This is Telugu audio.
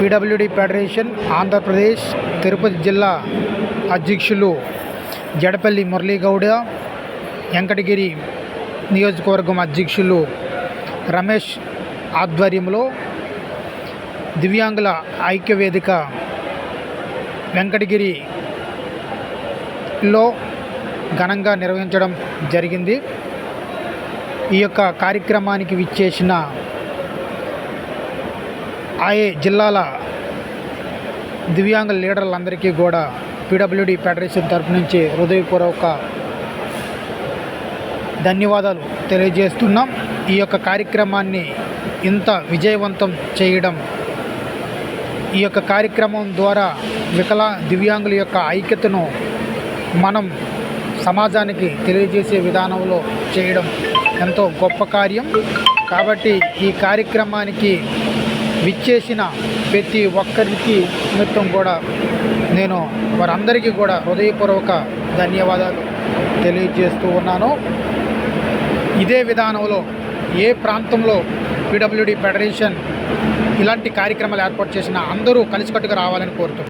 పీడబ్ల్యూడి ఫెడరేషన్ ఆంధ్రప్రదేశ్ తిరుపతి జిల్లా అధ్యక్షులు జడపల్లి మురళీగౌడ వెంకటగిరి నియోజకవర్గం అధ్యక్షులు రమేష్ ఆధ్వర్యంలో దివ్యాంగుల ఐక్యవేదిక వెంకటగిరిలో ఘనంగా నిర్వహించడం జరిగింది. ఈ యొక్క కార్యక్రమానికి విచ్చేసిన ఆయే జిల్లాల దివ్యాంగ లీడర్లందరికీ కూడా పీడబ్ల్యూడి ఫెడరేషన్ తరపు నుంచి హృదయపూర్వక ధన్యవాదాలు తెలియజేస్తున్నాం. ఈ యొక్క కార్యక్రమాన్ని ఇంత విజయవంతం చేయడం ఈ యొక్క కార్యక్రమం ద్వారా వికలా దివ్యాంగుల యొక్క ఐక్యతను మనం సమాజానికి తెలియజేసే విధానంలో చేయడం ఎంతో గొప్ప కార్యం. కాబట్టి ఈ కార్యక్రమానికి విచ్చేసిన ప్రతి ఒక్కరికి నిమిత్తం కూడా నేను వారందరికీ కూడా హృదయపూర్వక ధన్యవాదాలు తెలియజేస్తూ ఉన్నాను. ఇదే విధానంలో ఏ ప్రాంతంలో పీడబ్ల్యూడి ఫెడరేషన్ ఇలాంటి కార్యక్రమాలు ఏర్పాటు చేసినా అందరూ కలిసికట్టుగా రావాలని కోరుతున్నాను